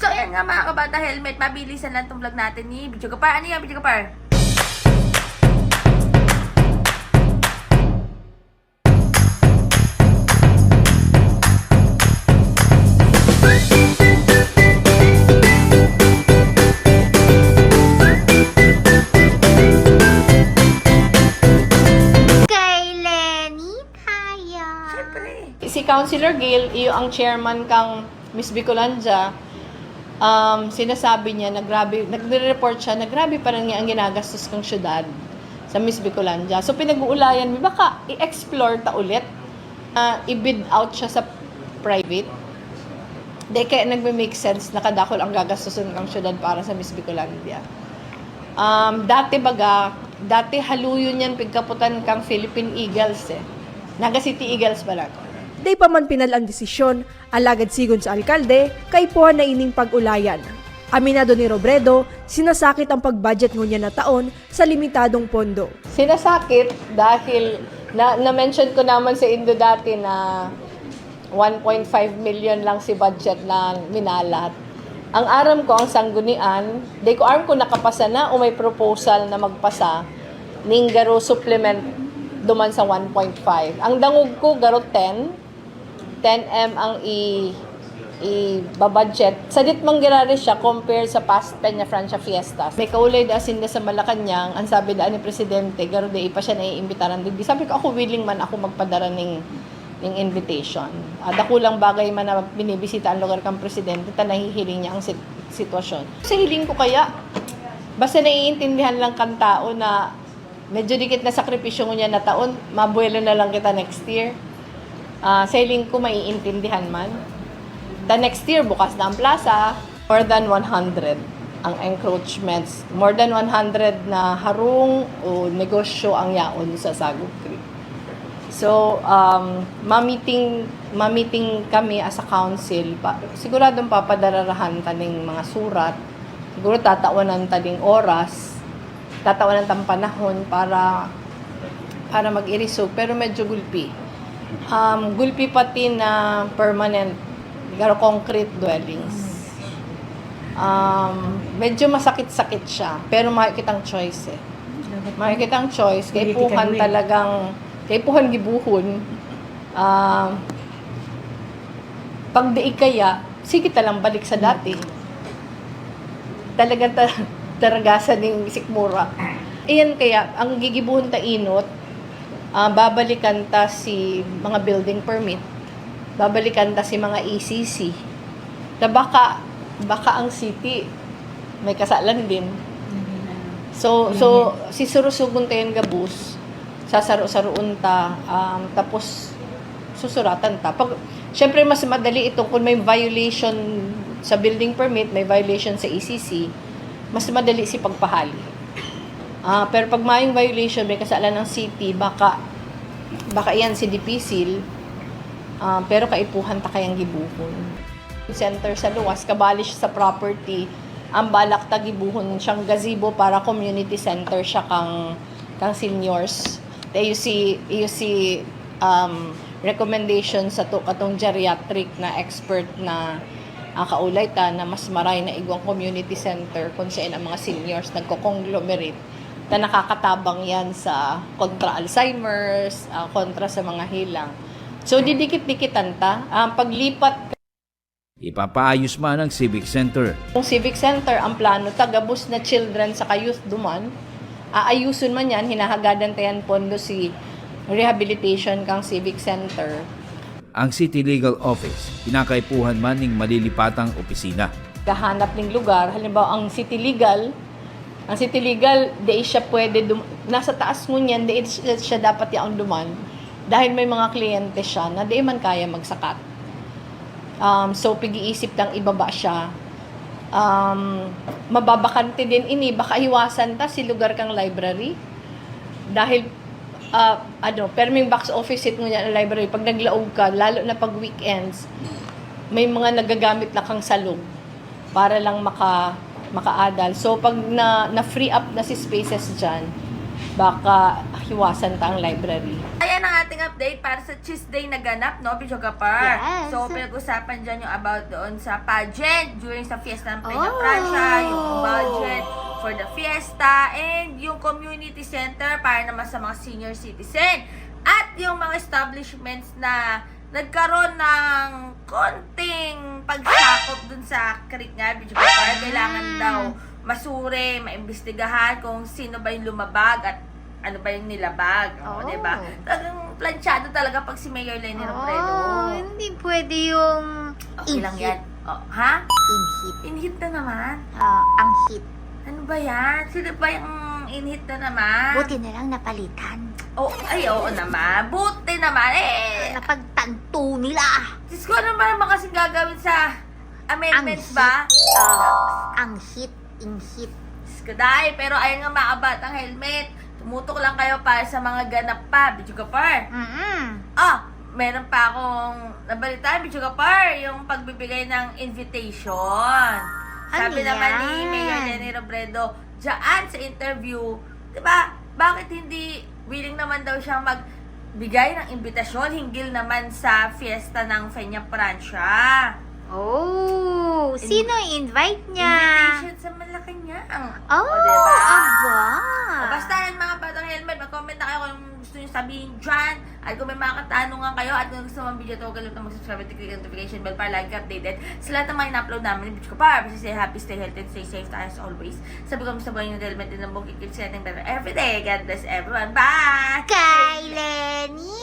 So, ayan nga mga kabata helmet, mabilisan lang itong vlog natin ni Video Kapar. Ano yan, Video Kapar? Si Councilor Gail, iyo ang chairman kang Miss Bicolanja, um, sinasabi niya na grabe, nagre-report siya na grabe pa rin ang ginagastos kong syudad sa Miss Bicolanja. So pinag-uulayan, baka i-explore ta ulit, uh, i-bid out siya sa private. Di kaya nagme-make sense na kadakol ang gagastusin kang syudad para sa Miss Bicolandia. Um, dati baga, dati haluyon yan pagkaputan kang Philippine Eagles eh. Naga City Eagles pala. Day pa man pinal ang desisyon, alagad sigon sa alkalde, kay puhan na ining pag-ulayan. Aminado ni Robredo, sinasakit ang pag-budget ngunya na taon sa limitadong pondo. Sinasakit dahil na, na-mention ko naman sa Indo dati na 1.5 million lang si budget na minalat. Ang aram ko, ang sanggunian, di ko aram ko nakapasa na o may proposal na magpasa ning garo supplement duman sa 1.5. Ang dangog ko garo 10, 10M ang i i budget sa dit manggirari siya compare sa past Peña Francia Fiestas. May kaulay da asin sa Malacanang, ang sabi da ni presidente, garo di pa siya naiimbitaran di. Sabi ko ako willing man ako magpadara ning ning invitation. At ako lang bagay man na binibisita ang lugar kang presidente, ta nahihiling niya ang sit- sitwasyon. Sa hiling ko kaya, basta naiintindihan lang kan tao na medyo dikit na sakripisyo niya na taon, mabuelo na lang kita next year. Ah, sa hiling ko maiintindihan man. The next year, bukas na ang plaza, more than 100 ang encroachments. More than 100 na harung o negosyo ang yaon sa Sagog Creek. So, um, ma-meeting, kami as a council. Pa, siguradong papadararahan taning mga surat. Siguro tatawanan taning oras. Tatawanan tang panahon para para mag-irisog. Pero medyo gulpi. Um, gulpi pati na permanent garo concrete dwellings. Um, medyo masakit-sakit siya. Pero makikitang choice eh. Makikitang choice. Kay puhan talagang kay puhan gibuhon. Um, pag di kaya, sige talang balik sa dati. Talagang ta taragasan ng sikmura. Iyan kaya, ang gigibuhon ta inot, ah, babalikan ta si mga building permit, babalikan ta si mga ECC, na baka, baka ang city may kasalan din. So, so si surusugon tayo gabus, sasaro-saroon ta, um, tapos susuratan ta. Pag, syempre, mas madali ito kung may violation sa building permit, may violation sa ECC, mas madali si pagpahali. Ah, pero pag mayong violation, may kasalan ng city, baka baka yan si DPSIL, ah, pero kaipuhan ta kayang gibuhon. Center sa luwas, kabali siya sa property, ang balak ta gibuhon siyang gazebo para community center siya kang kang seniors. Tayo si you si um, recommendation sa to katong geriatric na expert na ang kaulay ta na mas maray na igwang community center kung saan ang mga seniors nagko-conglomerate na nakakatabang yan sa kontra Alzheimer's, ah, kontra sa mga hilang. So, didikit-dikitan ta. Ang paglipat Ipapaayos man ang Civic Center. ng Civic Center, ang plano, tagabus na children sa youth duman, aayusun man yan, hinahagadan tayan pondo si rehabilitation kang Civic Center. Ang City Legal Office, pinakaipuhan man ng malilipatang opisina. kahanap ng lugar. Halimbawa, ang city legal, ang city legal, di siya pwede, dum- nasa taas mo niyan, di siya, dapat yung duman. Dahil may mga kliyente siya na di man kaya magsakat. Um, so, pag-iisip ng ibaba siya. Um, mababakante din ini, baka iwasan ta si lugar kang library. Dahil, uh, ano, perming box office seat mo niya ang library, pag naglaog ka, lalo na pag weekends, may mga nagagamit na kang salog para lang maka makaadal. So pag na, na free up na si spaces diyan, baka hiwasan ta ang library. Ayan ang ating update para sa Tuesday na ganap, no, Bicho Kapar? Yes. So, pinag-usapan dyan yung about doon sa pageant during sa fiesta ng Peña Oh. Francia, yung budget for the fiesta, and yung community center para naman sa mga senior citizen. At yung mga establishments na nagkaroon ng konting pagsakop dun sa creek nga, Bicho Kapar. Kailangan daw masuri, maimbestigahan kung sino ba yung lumabag at ano ba yung nilabag. O, Oh. di ba? Talagang planchado talaga pag si Mayor Lenny Robredo. Oh, hindi pwede yung Okay lang in-hit. yan. Oh, ha? In-hit. In-hit na naman? Ah, ang hit. Ano ba yan? Sino ba yung in-hit na naman? Buti na lang napalitan. Oh, ay, oo naman. Buti naman. Eh, Napagtanto nila. Diyos ko, ano ba naman kasi gagawin sa amendments Ang ba? Ah, ang hit. In-hit. Diyos ko, dahil. Pero ayun nga mga batang helmet. Tumutok lang kayo para sa mga ganap pa. Bidyo ka par. Mm-mm. Ah, meron pa akong nabalitaan, Bidyo ka par. Yung pagbibigay ng invitation. Sabi Ano naman ni yan? Mayor Lenny Robredo, dyan sa interview, di ba, bakit hindi willing naman daw siyang magbigay ng imbitasyon hinggil naman sa fiesta ng Fenya Francia. Oh, sino invite niya? Invitation sa Malacanang. Oh, O, diba? aba. O, basta yan mga batang helmet, mag-comment na kayo kung gusto nyo sabihin dyan. At kung may mga katanungan kayo at kung gusto mong video to, huwag kalimutan mag-subscribe at click notification bell para lagi updated sa lahat ng mga in-upload namin Bitch ko pa. Basta stay happy, stay healthy, and stay safe tayo as always. Sabi ko sa buhay ng helmet din ang bukit, keep setting better every day. God bless everyone. Bye! Kay Lenny